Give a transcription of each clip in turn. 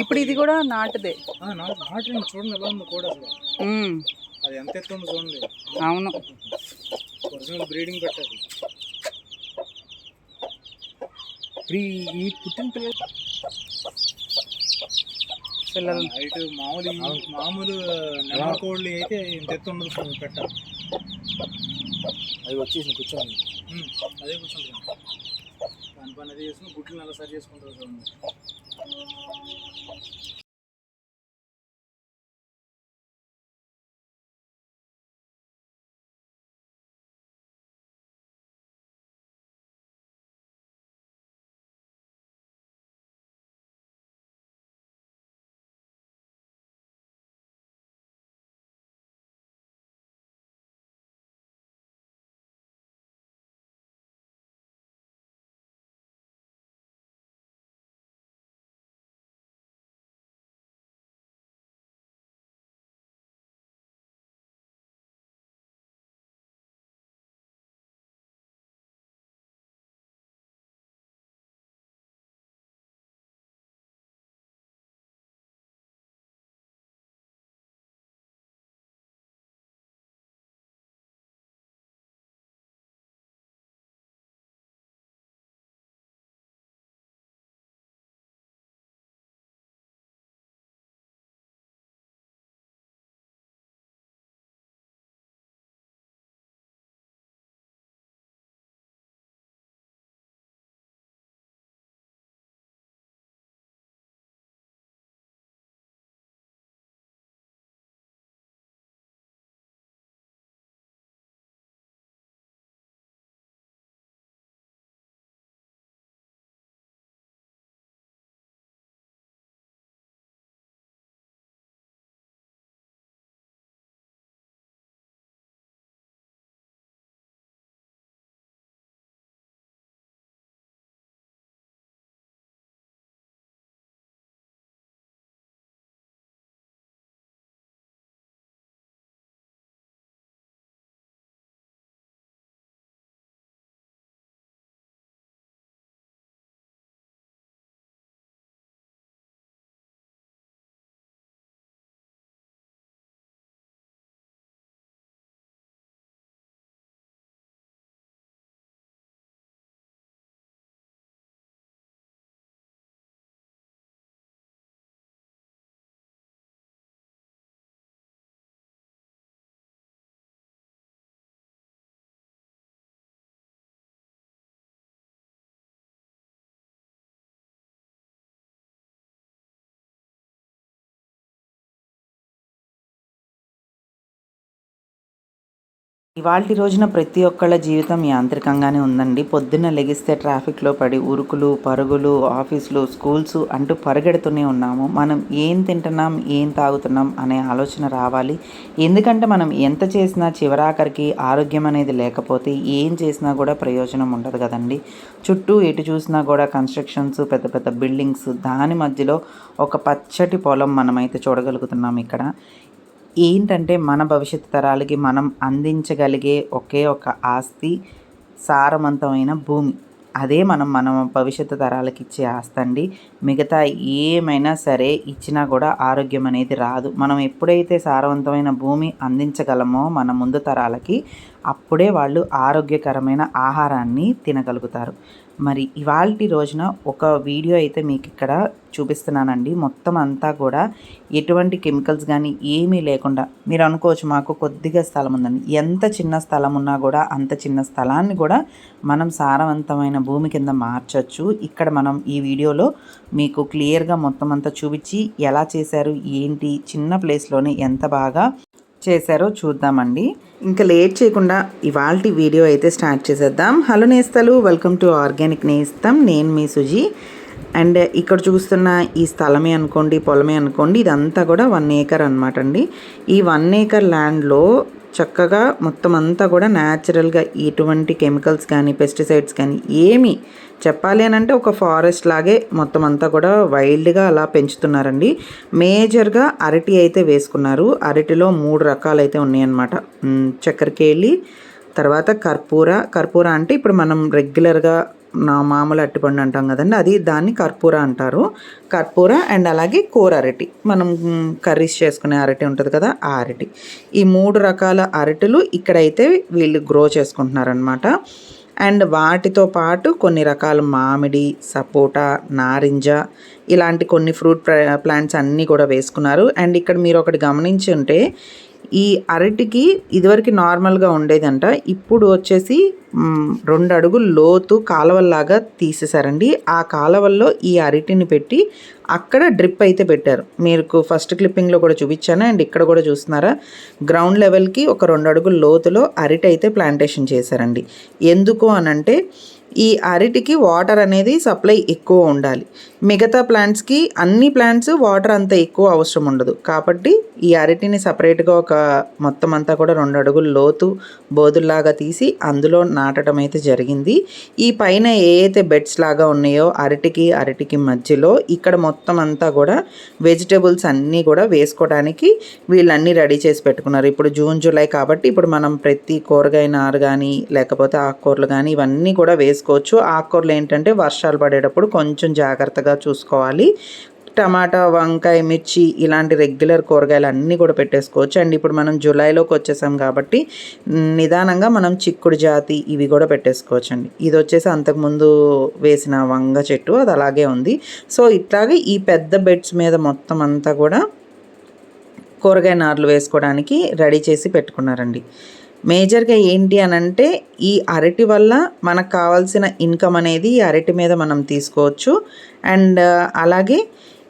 ఇప్పుడు ఇది కూడా నాటుదే. ఆ, నాటు నాటండి చూడండి ఎలా ఉందో కూడా అది ఎంత ఎత్తు ఉందో చూడండి. అవును. ఒరిజినల్ బ్రీడింగ్ పెట్టాలి ఇప్పుడు ఈ- ఈ పుట్టిన పిల్లలు. పిల్లలు హైట్ మామూలు మామూలు నెల కోళ్ళు అయితే ఇంత ఎత్తు ఉండదు పెట్ట అవి వచ్చేసి కూర్చోండి. అదే కూర్చుంటుంది దాని పని అది చేసుకుని గుడ్లు నెల సరి చేసుకుంటారు చూడండి. Thank you. ఇవాళ రోజున ప్రతి ఒక్కళ్ళ జీవితం యాంత్రికంగానే ఉందండి. పొద్దున్న లెగిస్తే ట్రాఫిక్లో పడి ఉరుకులు పరుగులు ఆఫీసులు స్కూల్స్ అంటూ పరిగెడుతూనే ఉన్నాము. మనం ఏం తింటున్నాం ఏం తాగుతున్నాం అనే ఆలోచన రావాలి. ఎందుకంటే మనం ఎంత చేసినా చివరాఖరికి ఆరోగ్యం అనేది లేకపోతే ఏం చేసినా కూడా ప్రయోజనం ఉండదు కదండి. చుట్టూ ఎటు చూసినా కూడా కన్స్ట్రక్షన్స్ పెద్ద పెద్ద బిల్డింగ్స్ దాని మధ్యలో ఒక పచ్చటి పొలం మనమైతే చూడగలుగుతున్నాం ఇక్కడ. ఏంటంటే మన భవిష్యత్తు తరాలకి మనం అందించగలిగే ఒకే ఒక ఆస్తి సారవంతమైన భూమి. అదే మనం మన భవిష్యత్తు తరాలకి ఇచ్చే ఆస్తి అండి. మిగతా ఏమైనా సరే ఇచ్చినా కూడా ఆరోగ్యం అనేది రాదు. మనం ఎప్పుడైతే సారవంతమైన భూమి అందించగలమో మన ముందు తరాలకి అప్పుడే వాళ్ళు ఆరోగ్యకరమైన ఆహారాన్ని తినగలుగుతారు. మరి ఇవాళ రోజున ఒక వీడియో అయితే మీకు ఇక్కడ చూపిస్తున్నానండి. మొత్తం అంతా కూడా ఎటువంటి కెమికల్స్ కానీ ఏమీ లేకుండా మీరు అనుకోవచ్చు మాకు కొద్దిగా స్థలం ఉందండి ఎంత చిన్న స్థలం ఉన్నా కూడా అంత చిన్న స్థలాన్ని కూడా మనం సారవంతమైన భూమి కింద మార్చచ్చు. ఇక్కడ మనం ఈ వీడియోలో మీకు క్లియర్గా మొత్తం అంతా చూపించి ఎలా చేశారు ఏంటి చిన్న ప్లేస్లోనే ఎంత బాగా చేశారో చూద్దామండి. ఇంకా లేట్ చేయకుండా ఇవాళ వీడియో అయితే స్టార్ట్ చేసేద్దాం. హలో నేస్తలు వెల్కమ్ టు ఆర్గానిక్ నేస్తం. నేను మీ సుజీ. అండ్ ఇక్కడ చూస్తున్న ఈ స్థలమే అనుకోండి పొలమే అనుకోండి ఇదంతా కూడా వన్ ఏకర్ అనమాట అండి. ఈ వన్ ఏకర్ ల్యాండ్లో చక్కగా మొత్తం అంతా కూడా న్యాచురల్గా ఎటువంటి కెమికల్స్ కానీ పెస్టిసైడ్స్ కానీ ఏమి చెప్పాలి అని అంటే ఒక ఫారెస్ట్ లాగే మొత్తం అంతా కూడా వైల్డ్గా అలా పెంచుతున్నారండి. మేజర్గా అరటి అయితే వేసుకున్నారు. అరటిలో మూడు రకాలు అయితే ఉన్నాయన్నమాట చక్కెరకేళి తర్వాత కర్పూర. కర్పూర అంటే ఇప్పుడు మనం రెగ్యులర్గా మామూలు అట్టిపండు అంటాం కదండి అది దాన్ని కర్పూర అంటారు. కర్పూర అండ్ అలాగే కూర అరటి. మనం కర్రీస్ చేసుకునే అరటి ఉంటుంది కదా ఆ అరటి. ఈ మూడు రకాల అరటిలు ఇక్కడైతే వీళ్ళు గ్రో చేసుకుంటున్నారనమాట అండ్ వాటితో పాటు కొన్ని రకాల మామిడి సపోటా నారింజ ఇలాంటి కొన్ని ఫ్రూట్ ప్లాంట్స్ అన్నీ కూడా వేసుకున్నారు. అండ్ ఇక్కడ మీరు ఒకటి గమనించి ఉంటే ఈ అరటికి ఇదివరకు నార్మల్గా ఉండేదంట. ఇప్పుడు వచ్చేసి రెండు అడుగులు లోతు కాలువల్లాగా తీసేశారండి. ఆ కాలువల్లో ఈ అరటిని పెట్టి అక్కడ డ్రిప్ అయితే పెట్టారు. మీకు ఫస్ట్ క్లిప్పింగ్లో కూడా చూపించాను. అండ్ ఇక్కడ కూడా చూస్తున్నారా? గ్రౌండ్ లెవెల్కి ఒక రెండు అడుగుల లోతులో అరటి అయితే ప్లాంటేషన్ చేశారండి. ఎందుకు అనంటే ఈ అరటికి వాటర్ అనేది సప్లై ఎక్కువ ఉండాలి. మిగతా ప్లాంట్స్కి అన్ని ప్లాంట్స్ వాటర్ అంత ఎక్కువ అవసరం ఉండదు. కాబట్టి ఈ అరటిని సపరేట్గా ఒక మొత్తం అంతా కూడా రెండు అడుగులు లోతు బోధుల్లాగా తీసి అందులో నాటడం అయితే జరిగింది. ఈ పైన ఏ అయితే బెడ్స్ లాగా ఉన్నాయో అరటికి అరటికి మధ్యలో ఇక్కడ మొత్తం అంతా కూడా వెజిటేబుల్స్ అన్నీ కూడా వేసుకోవడానికి వీళ్ళన్నీ రెడీ చేసి పెట్టుకున్నారు. ఇప్పుడు జూన్ జూలై కాబట్టి ఇప్పుడు మనం ప్రతి కూరగాయ నారు కానీ లేకపోతే ఆకుకూరలు కానీ ఇవన్నీ కూడా వేసుకోవచ్చు. ఆకుకూరలు ఏంటంటే వర్షాలు పడేటప్పుడు కొంచెం జాగ్రత్తగా చూసుకోవాలి. టమాటా వంకాయ మిర్చి ఇలాంటి రెగ్యులర్ కూరగాయలు అన్నీ కూడా పెట్టేసుకోవచ్చు. అండ్ ఇప్పుడు మనం జూలైలోకి వచ్చేసాం కాబట్టి నిదానంగా మనం చిక్కుడు జాతి ఇవి కూడా పెట్టేసుకోవచ్చు అండి. ఇది వచ్చేసి అంతకుముందు వేసిన వంగ చెట్టు అది అలాగే ఉంది. సో ఇట్లాగే ఈ పెద్ద బెడ్స్ మీద మొత్తం అంతా కూడా కూరగాయ నార్లు వేసుకోవడానికి రెడీ చేసి పెట్టుకున్నారండి. మేజర్గా ఏంటి అని అంటే ఈ అరటి వల్ల మనకు కావాల్సిన ఇన్కమ్ అనేది ఈ అరటి మీద మనం తీసుకోవచ్చు. అండ్ అలాగే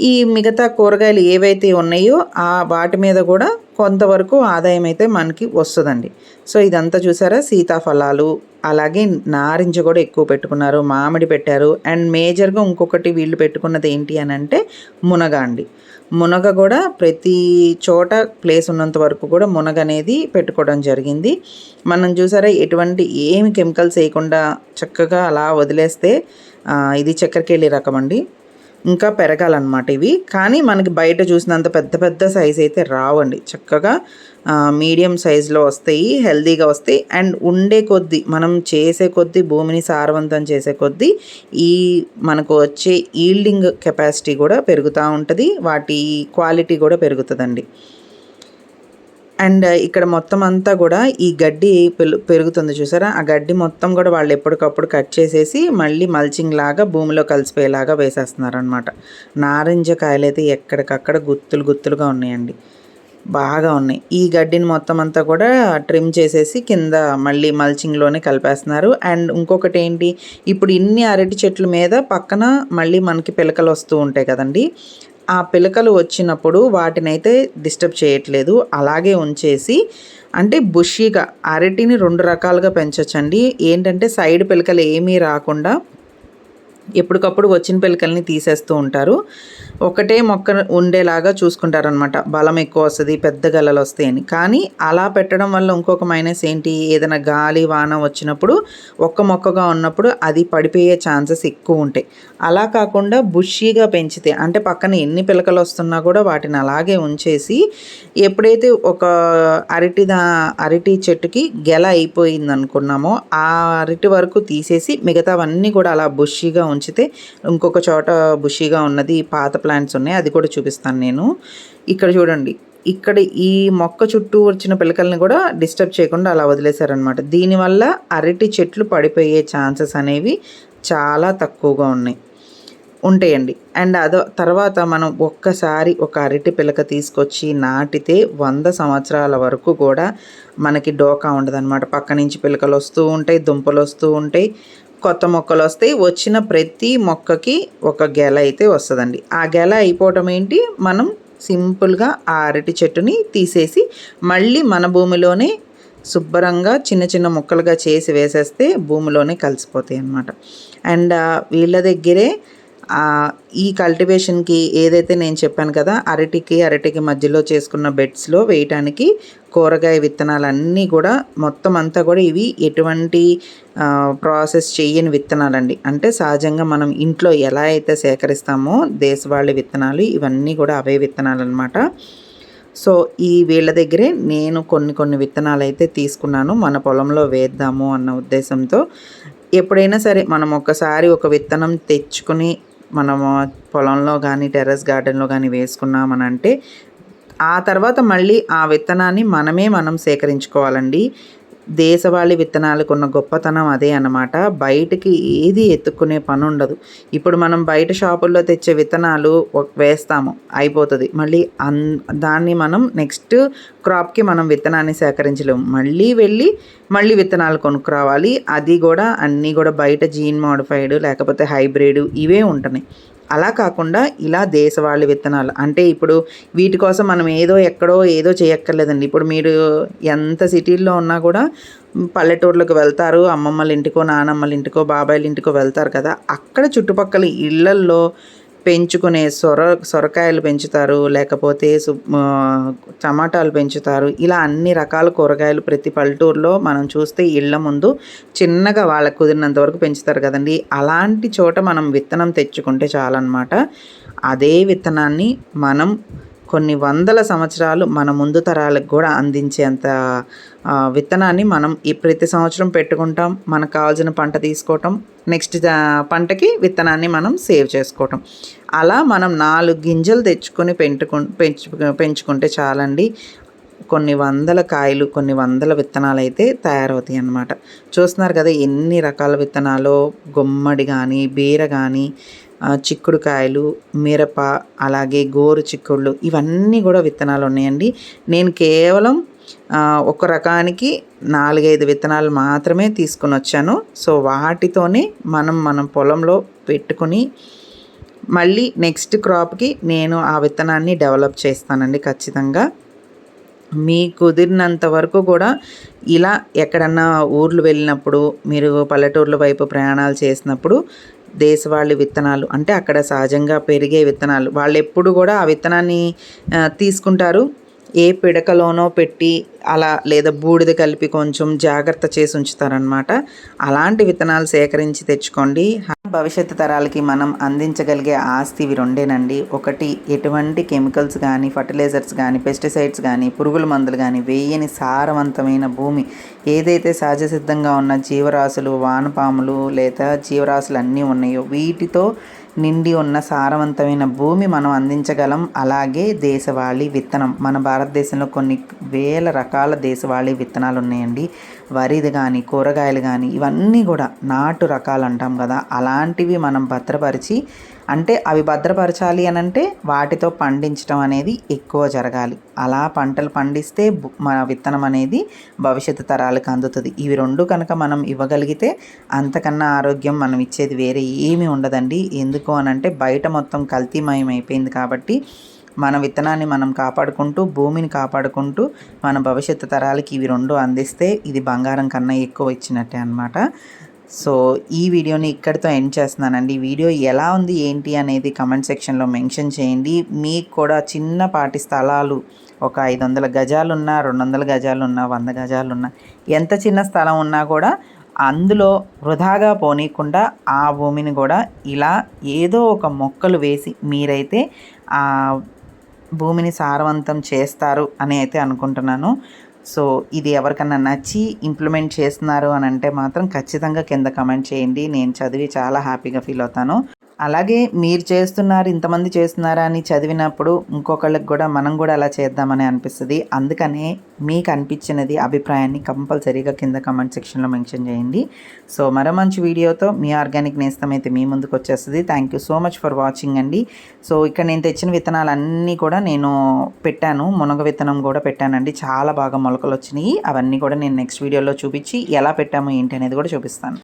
ఈ మిగతా కూరగాయలు ఏవైతే ఉన్నాయో ఆ వాటి మీద కూడా కొంతవరకు ఆదాయం అయితే మనకి వస్తుందండి. సో ఇదంతా చూసారా? సీతాఫలాలు అలాగే నారింజ కూడా ఎక్కువ పెట్టుకున్నారు మామిడి పెట్టారు. అండ్ మేజర్గా ఇంకొకటి వీళ్ళు పెట్టుకున్నది ఏంటి అని అంటే మునగా అండి. మునగ కూడా ప్రతి చోట ప్లేస్ ఉన్నంత వరకు కూడా మునగ అనేది పెట్టుకోవడం జరిగింది. మనం చూసారా ఎటువంటి ఏమి కెమికల్స్ వేయకుండా చక్కగా అలా వదిలేస్తే ఇది చక్కెరకేళి రకం అండి. ఇంకా పెరగాలన్నమాట ఇవి. కానీ మనకి బయట చూసినంత పెద్ద పెద్ద సైజ్ అయితే రావండి. చక్కగా మీడియం సైజులో వస్తాయి హెల్దీగా వస్తాయి. అండ్ ఉండే కొద్దీ మనం చేసే కొద్దీ భూమిని సారవంతం చేసే కొద్దీ ఈ మనకు వచ్చే ఈల్డింగ్ కెపాసిటీ కూడా పెరుగుతూ ఉంటుంది వాటి క్వాలిటీ కూడా పెరుగుతుందండి. అండ్ ఇక్కడ మొత్తం అంతా కూడా ఈ గడ్డి పెరుగుతుంది చూసారా? ఆ గడ్డి మొత్తం కూడా వాళ్ళు ఎప్పటికప్పుడు కట్ చేసేసి మళ్ళీ మల్చింగ్ లాగా భూమిలో కలిసిపోయేలాగా వేసేస్తున్నారు అనమాట నారింజ కాయలు అయితే ఎక్కడికక్కడ గుత్తులు గుత్తులుగా ఉన్నాయండి. బాగా ఉన్నాయి. ఈ గడ్డిని మొత్తం అంతా కూడా ట్రిమ్ చేసేసి కింద మళ్ళీ మల్చింగ్లోనే కలిపేస్తున్నారు. అండ్ ఇంకొకటి ఏంటి? ఇప్పుడు ఇన్ని అరటి చెట్ల మీద పక్కన మళ్ళీ మనకి పిలకలు వస్తూ ఉంటాయి కదండి. ఆ పిలకలు వచ్చినప్పుడు వాటినైతే డిస్టర్బ్ చేయట్లేదు. అలాగే ఉంచేసి అంటే బుషీగా అరటిని రెండు రకాలుగా పెంచొచ్చండి. ఏంటంటే సైడ్ పిలకలు ఏమీ రాకుండా ఎప్పటికప్పుడు వచ్చిన పిలకల్ని తీసేస్తూ ఉంటారు. ఒకటే మొక్క ఉండేలాగా చూసుకుంటారనమాట బలం ఎక్కువ వస్తుంది పెద్ద గలలు వస్తాయని కానీ అలా పెట్టడం వల్ల ఇంకొక మైనస్ ఏంటి? ఏదైనా గాలి వాన వచ్చినప్పుడు ఒక్క మొక్కగా ఉన్నప్పుడు అది పడిపోయే ఛాన్సెస్ ఎక్కువ ఉంటాయి. అలా కాకుండా బుషీగా పెంచితే అంటే పక్కన ఎన్ని పిలకలు వస్తున్నా కూడా వాటిని అలాగే ఉంచేసి ఎప్పుడైతే ఒక అరటి దా అరటి చెట్టుకి గెల అయిపోయింది అనుకున్నామో ఆ అరటి వరకు తీసేసి మిగతావన్నీ కూడా అలా బుషీగా ఉంచితే ఇంకొక చోట బుషీగా ఉన్నది పాత ప్లాంట్స్ ఉన్నాయి అది కూడా చూపిస్తాను నేను. ఇక్కడ చూడండి ఇక్కడ ఈ మొక్క చుట్టూ వచ్చిన పిలకల్ని కూడా డిస్టర్బ్ చేయకుండా అలా వదిలేశారనమాట దీనివల్ల అరటి చెట్లు పడిపోయే ఛాన్సెస్ అనేవి చాలా తక్కువగా ఉన్నాయి. ఉంటాయండి. అండ్ అదో తర్వాత మనం ఒక్కసారి ఒక అరటి పిలక తీసుకొచ్చి నాటితే వంద సంవత్సరాల వరకు కూడా మనకి డోకా ఉండదు అనమాట పక్క నుంచి పిలకలు వస్తూ ఉంటాయి దుంపలు వస్తూ ఉంటాయి. కొత్త మొక్కలు వస్తాయి. వచ్చిన ప్రతి మొక్కకి ఒక గెల అయితే వస్తుందండి. ఆ గెల అయిపోవటం ఏంటి? మనం సింపుల్గా ఆ అరటి చెట్టుని తీసేసి మళ్ళీ మన భూమిలోనే శుభ్రంగా చిన్న చిన్న ముక్కలుగా చేసి వేసేస్తే భూమిలోనే కలిసిపోతాయి అన్నమాట. అండ్ వీళ్ళ దగ్గరే ఈ కల్టివేషన్కి ఏదైతే నేను చెప్పాను కదా అరటికి అరటికి మధ్యలో చేసుకున్న బెడ్స్లో వేయటానికి కూరగాయ విత్తనాలన్నీ కూడా మొత్తం అంతా కూడా ఇవి ఎటువంటి ప్రాసెస్ చేయని విత్తనాలండి. అంటే సహజంగా మనం ఇంట్లో ఎలా అయితే సేకరిస్తామో దేశవాళి విత్తనాలు ఇవన్నీ కూడా అవే విత్తనాలు అనమాట సో ఈ వీళ్ళ దగ్గరే నేను కొన్ని కొన్ని విత్తనాలు అయితే తీసుకున్నాను. మన పొలంలో వేద్దాము అన్న ఉద్దేశంతో. ఎప్పుడైనా సరే మనం ఒకసారి ఒక విత్తనం తెచ్చుకుని మనము పొలంలో కానీ టెర్రస్ గార్డెన్లో కానీ వేసుకున్నామనంటే ఆ తర్వాత మళ్ళీ ఆ విత్తనాన్ని మనమే మనం సేకరించుకోవాలండి. దేశవాళీ విత్తనాలకు ఉన్న గొప్పతనం అదే అనమాట బయటికి ఏది ఎత్తుక్కునే పని ఉండదు ఇప్పుడు మనం బయట షాపుల్లో తెచ్చే విత్తనాలు వేస్తాము. అయిపోతుంది. మళ్ళీ అన్ దాన్ని మనం నెక్స్ట్ క్రాప్కి మనం విత్తనాన్ని సేకరించలేము. మళ్ళీ వెళ్ళి మళ్ళీ విత్తనాలు కొనుక్కురావాలి. అది కూడా అన్నీ కూడా బయట జీన్ మోడిఫైడ్ లేకపోతే హైబ్రిడ్ ఇవే ఉంటున్నాయి. అలా కాకుండా ఇలా దేశవాళి విత్తనాలు. అంటే ఇప్పుడు వీటి కోసం మనం ఏదో ఎక్కడో ఏదో చేయక్కర్లేదండి. ఇప్పుడు మీరు ఎంత సిటీల్లో ఉన్నా కూడా పల్లెటూర్లకు వెళ్తారు అమ్మమ్మల ఇంటికో నానమ్మల ఇంటికో బాబాయిల ఇంటికో వెళ్తారు కదా. అక్కడ చుట్టుపక్కల ఇళ్ళల్లో పెంచుకునే సొర సొరకాయలు పెంచుతారు లేకపోతే టమాటాలు పెంచుతారు. ఇలా అన్ని రకాల కూరగాయలు ప్రతి పల్లెటూరులో మనం చూస్తే ఇళ్ళ ముందు చిన్నగా వాళ్ళకు కుదిరినంత వరకు పెంచుతారు కదండి. అలాంటి చోట మనం విత్తనం తెచ్చుకుంటే చాలన్నమాట. అదే విత్తనాన్ని మనం కొన్ని వందల సంవత్సరాలు మన ముందు తరాలకు కూడా అందించేంత విత్తనాన్ని మనం ఈ ప్రతి సంవత్సరం పెట్టుకుంటాం. మనకు కావాల్సిన పంట తీసుకోవటం నెక్స్ట్ పంటకి విత్తనాన్ని మనం సేవ్ చేసుకోవటం. అలా మనం నాలుగు గింజలు తెచ్చుకొని పెంటుకు పెంచు పెంచుకుంటే చాలండి. కొన్ని వందల కాయలు కొన్ని వందల విత్తనాలు అయితే తయారవుతాయి అన్నమాట. చూస్తున్నారు కదా ఎన్ని రకాల విత్తనాలు గుమ్మడి కానీ బీర కానీ చిక్కుడుకాయలు మిరప అలాగే గోరు చిక్కుళ్ళు ఇవన్నీ కూడా విత్తనాలు ఉన్నాయండి. నేను కేవలం ఒక రకానికి నాలుగైదు విత్తనాలు మాత్రమే తీసుకుని వచ్చాను సో వాటితోనే మనం మనం పొలంలో పెట్టుకుని మళ్ళీ నెక్స్ట్ క్రాప్కి నేను ఆ విత్తనాన్ని డెవలప్ చేస్తానండి ఖచ్చితంగా. మీ కుదిరినంత వరకు కూడా ఇలా ఎక్కడన్నా ఊర్లు వెళ్ళినప్పుడు మీరు పల్లెటూర్ల వైపు ప్రయాణాలు చేసినప్పుడు దేశవాళి విత్తనాలు అంటే అక్కడ సహజంగా పెరిగే విత్తనాలు వాళ్ళు ఎప్పుడు కూడా ఆ విత్తనాన్ని తీసుకుంటారు. ఏ పిడకలోనో పెట్టి అలా లేదా బూడిద కలిపి కొంచెం జాగ్రత్త చేసి ఉంచుతారనమాట అలాంటి విత్తనాలు సేకరించి తెచ్చుకోండి. భవిష్యత్తు తరాలకి మనం అందించగలిగే ఆస్తి ఇవి రెండేనండి. ఒకటి ఎటువంటి కెమికల్స్ కానీ ఫర్టిలైజర్స్ కానీ పెస్టిసైడ్స్ కానీ పురుగుల మందులు కానీ వేయని సారవంతమైన భూమి ఏదైతే సహజ సిద్ధంగా ఉన్న జీవరాశులు వానపాములు లేదా జీవరాశులు అన్నీ ఉన్నాయో వీటితో నిండి ఉన్న సారవంతమైన భూమి మనం అందించగలం. అలాగే దేశవాళీ విత్తనం మన భారతదేశంలో కొన్ని వేల రకాల దేశవాళీ విత్తనాలు ఉన్నాయండి. వరిది కానీ కూరగాయలు కానీ ఇవన్నీ కూడా నాటు రకాలు అంటాం కదా అలాంటివి మనం భద్రపరిచి అంటే అవి భద్రపరచాలి అని అంటే వాటితో పండించడం అనేది ఎక్కువ జరగాలి. అలా పంటలు పండిస్తే మన విత్తనం అనేది భవిష్యత్తు తరాలకు అందుతుంది. ఇవి రెండు కనుక మనం ఇవ్వగలిగితే అంతకన్నా ఆరోగ్యం మనం ఇచ్చేది వేరే ఏమీ ఉండదండి. ఎందుకు అని అంటే బయట మొత్తం కల్తీమయం అయిపోయింది కాబట్టి మన విత్తనాన్ని మనం కాపాడుకుంటూ భూమిని కాపాడుకుంటూ మన భవిష్యత్తు తరాలకి ఇవి రెండు అందిస్తే ఇది బంగారం కన్నా ఎక్కువ ఇచ్చినట్టే అన్నమాట. సో ఈ వీడియోని ఇక్కడితో ఎండ్ చేస్తున్నానండి. ఈ వీడియో ఎలా ఉంది ఏంటి అనేది కమెంట్ సెక్షన్లో మెన్షన్ చేయండి. మీకు కూడా చిన్నపాటి స్థలాలు ఒక ఐదు వందల గజాలున్నా రెండు వందల గజాలున్నా వంద గజాలున్నా ఎంత చిన్న స్థలం ఉన్నా కూడా అందులో వృధాగా పోనీయకుండా ఆ భూమిని కూడా ఇలా ఏదో ఒక మొక్కలు వేసి మీరైతే ఆ భూమిని సారవంతం చేస్తారు అని అయితే అనుకుంటున్నాను. సో ఇది ఎవరికన్నా నచ్చి ఇంప్లిమెంట్ చేస్తున్నారు అని అంటే మాత్రం ఖచ్చితంగా కింద కమెంట్ చేయండి. నేను చదివి చాలా హ్యాపీగా ఫీల్ అవుతాను. అలాగే మీరు చేస్తున్నారు ఇంతమంది చేస్తున్నారా అని చదివినప్పుడు ఇంకొకళ్ళకి కూడా మనం కూడా అలా చేద్దామని అనిపిస్తుంది. అందుకనే మీకు అనిపించినది అభిప్రాయాన్ని కంపల్సరీగా కింద కమెంట్ సెక్షన్లో మెన్షన్ చేయండి. సో మరో మంచి వీడియోతో మీ ఆర్గానిక్ నేస్తం అయితే మీ ముందుకు వచ్చేస్తుంది. Thank you so much for watching అండి. సో ఇక్కడ నేను తెచ్చిన విత్తనాలన్నీ కూడా నేను పెట్టాను. మునగ విత్తనం కూడా పెట్టానండి. చాలా బాగా మొలకలు వచ్చినాయి అవన్నీ కూడా నేను నెక్స్ట్ వీడియోలో చూపించి ఎలా పెట్టాము ఏంటి అనేది కూడా చూపిస్తాను.